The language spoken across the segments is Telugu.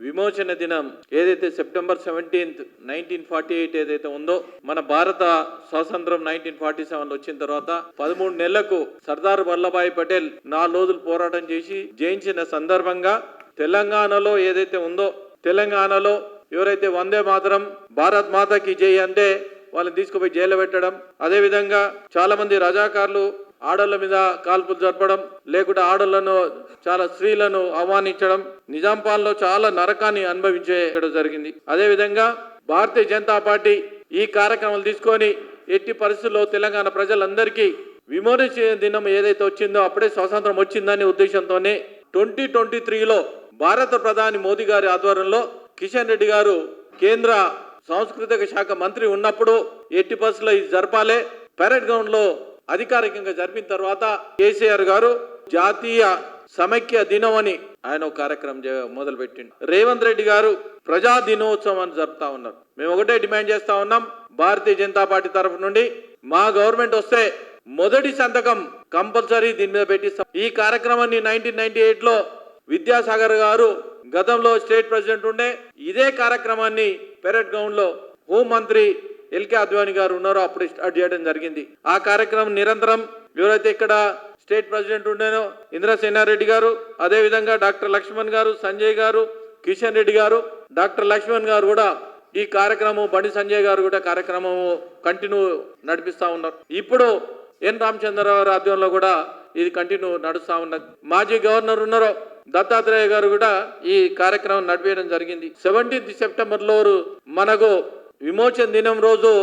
విమోచన దినం ఏదైతే September seventeenth nineteen forty eight ఏదైతే ఉందో మన భారత స్వాతంత్రం నైన్టీన్ ఫార్టీ సెవెన్ వచ్చిన తర్వాత పదమూడు నెలలకు సర్దార్ వల్లభాయ్ పటేల్ నాలుగు రోజులు పోరాటం చేసి జయించిన సందర్భంగా తెలంగాణలో ఏదైతే ఉందో తెలంగాణలో ఎవరైతే వందే మాత్రం భారత్ మాతకి జై అంటే వాళ్ళని తీసుకుపోయి జైలు పెట్టడం అదేవిధంగా చాలా మంది రజాకారులు ఆడోళ్ళ మీద కాల్పులు జరపడం లేకుంటే ఆడోళ్ళను చాలా స్త్రీలను అవమానించడం నిజాంపాల్లో చాలా నరకాన్ని అనుభవించడం జరిగింది. అదేవిధంగా భారతీయ జనతా పార్టీ ఈ కార్యక్రమాలు తీసుకొని ఎట్టి పరిస్థితుల్లో తెలంగాణ ప్రజలందరికీ విమోచన దినం ఏదైతే వచ్చిందో అప్పుడే స్వాతంత్రం వచ్చిందనే ఉద్దేశంతోనే ట్వంటీ ట్వంటీ త్రీలో భారత ప్రధాని మోదీ గారి ఆధ్వర్యంలో కిషన్ రెడ్డి గారు కేంద్ర సాంస్కృతిక శాఖ మంత్రి ఉన్నప్పుడు ఎట్టి పరిస్థితుల్లో ఇది జరపాలే. పెరడ్ గ్రౌండ్లో అధికారికంగా జరిపిన తర్వాత కేసీఆర్ గారు జాతీయ సమైక్య దినం అని ఆయన ఒక కార్యక్రమం మొదలు పెట్టిండు రేవంత్ రెడ్డి గారు ప్రజా దినోత్సవం అని జరుపుతా ఉన్నారు. మేము ఒకటే డిమాండ్ చేస్తా ఉన్నాం భారతీయ జనతా పార్టీ తరఫు నుండి మా గవర్నమెంట్ వస్తే మొదటి సంతకం కంపల్సరీ దీని మీద పెట్టిస్తాం. ఈ కార్యక్రమాన్ని నైన్టీన్ నైన్టీ ఎయిట్లో విద్యాసాగర్ గారు గతంలో స్టేట్ ప్రెసిడెంట్ ఉండే ఇదే కార్యక్రమాన్ని పెరట్ గ్రౌండ్లో హోంమంత్రి ఎల్కే అద్వాని గారు ఉన్నారో అప్పుడు స్టార్ట్ చేయడం జరిగింది. ఆ కార్యక్రమం నిరంతరం ఎవరైతే ఇక్కడ స్టేట్ ప్రెసిడెంట్ ఉండేనో ఇంద్రసేనారెడ్డి గారు అదే విధంగా డాక్టర్ లక్ష్మణ్ గారు సంజయ్ గారు కిషన్ రెడ్డి గారు డాక్టర్ లక్ష్మణ్ గారు కూడా ఈ కార్యక్రమం బండి సంజయ్ గారు కూడా కార్యక్రమము కంటిన్యూ నడిపిస్తా ఉన్నారు. ఇప్పుడు ఎన్ రామచంద్రరావు ఆధ్వర్యంలో కూడా ఇది కంటిన్యూ నడుస్తూ ఉన్నది. మాజీ గవర్నర్ ఉన్నారో దత్తాత్రేయ గారు కూడా ఈ కార్యక్రమం నడిపేయడం జరిగింది. సెవెంటీన్త్ సెప్టెంబర్లో మనకు విమోచన దినం రోజు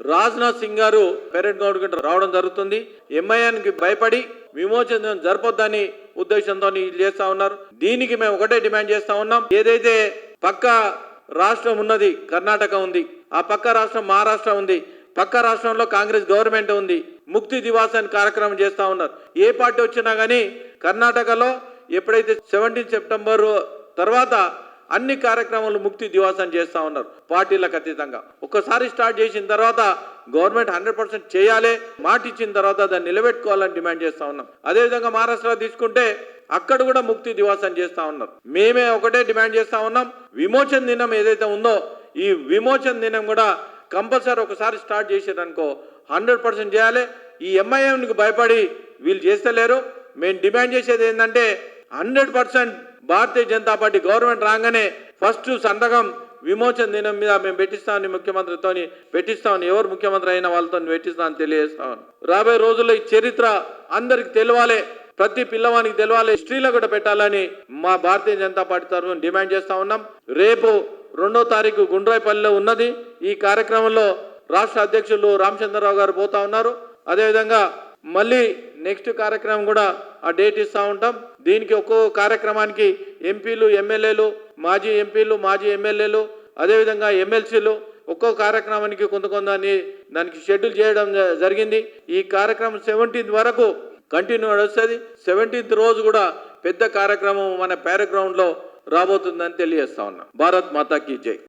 రాజ్నాథ్ సింగ్ గారు పెరెడ్ గౌడ్ రావడం జరుగుతుంది. ఎంఐఎన్కి భయపడి విమోచన జరపొద్దని ఉద్దేశంతో చేస్తా ఉన్నారు. దీనికి మేము ఒకటే డిమాండ్ చేస్తా ఉన్నాం. ఏదైతే పక్క రాష్ట్రం ఉన్నది కర్ణాటక ఉంది ఆ పక్క రాష్ట్రం మహారాష్ట్ర ఉంది పక్క రాష్ట్రంలో కాంగ్రెస్ గవర్నమెంట్ ఉంది ముక్తి దివాస్ అని కార్యక్రమం చేస్తా ఉన్నారు. ఏ పార్టీ వచ్చినా కానీ కర్ణాటకలో ఎప్పుడైతే సెవెంటీన్ సెప్టెంబర్ తర్వాత అన్ని కార్యక్రమాలు ముక్తి దివాసం చేస్తూ చేస్తా ఉన్నారు పార్టీలకు అతీతంగా. ఒక్కసారి స్టార్ట్ చేసిన తర్వాత గవర్నమెంట్ హండ్రెడ్ పర్సెంట్ చేయాలి మాట ఇచ్చిన తర్వాత దాన్ని నిలబెట్టుకోవాలని డిమాండ్ చేస్తా ఉన్నాం. అదేవిధంగా మహారాష్ట్ర తీసుకుంటే అక్కడ కూడా ముక్తి దివాసం చేస్తా ఉన్నారు. మేమే ఒకటే డిమాండ్ చేస్తా ఉన్నాం. విమోచన దినం ఏదైతే ఉందో ఈ విమోచన దినం కూడా కంపల్సరీ ఒకసారి స్టార్ట్ చేసారనుకో హండ్రెడ్ పర్సెంట్ చేయాలి. ఈ ఎంఐఎంకి భయపడి వీళ్ళు చేస్తలేరు. మేము డిమాండ్ చేసేది ఏంటంటే hundred percent Bharatiya Janata Party government రాగానే ఫస్ట్ సంతకం విమోచన దినం మీద మేము పెట్టిస్తామని ముఖ్యమంత్రితో పెట్టిస్తామని ఎవరు ముఖ్యమంత్రి అయిన వాళ్ళతో పెట్టిస్తామని తెలియజేస్తామని రాబోయే రోజుల్లో ఈ చరిత్ర అందరికి తెలవాలి ప్రతి పిల్లవానికి తెలియాలి హిస్టరీలో కూడా పెట్టాలని మా భారతీయ జనతా పార్టీ తరఫున డిమాండ్ చేస్తా ఉన్నాం. రేపు రెండో తారీఖు గుండ్రాయిపల్లిలో ఉన్నది. ఈ కార్యక్రమంలో రాష్ట్ర అధ్యక్షులు రామచంద్రరావు గారు పోతా ఉన్నారు. అదేవిధంగా మళ్ళీ నెక్స్ట్ కార్యక్రమం కూడా ఆ డేట్ ఇస్తూ ఉంటాం. దీనికి ఒక్కో కార్యక్రమానికి ఎంపీలు ఎమ్మెల్యేలు మాజీ ఎంపీలు మాజీ ఎమ్మెల్యేలు అదేవిధంగా ఎమ్మెల్సీలు ఒక్కో కార్యక్రమానికి కొంత కొందని దానికి షెడ్యూల్ చేయడం జ- జరిగింది. ఈ కార్యక్రమం సెవెంటీన్త్ వరకు కంటిన్యూ నడుస్తుంది. సెవెంటీన్త్ రోజు కూడా పెద్ద కార్యక్రమం మన ప్యారగ్రౌండ్లో రాబోతుందని తెలియజేస్తా ఉన్నాం. భారత్ మాతాకి జై.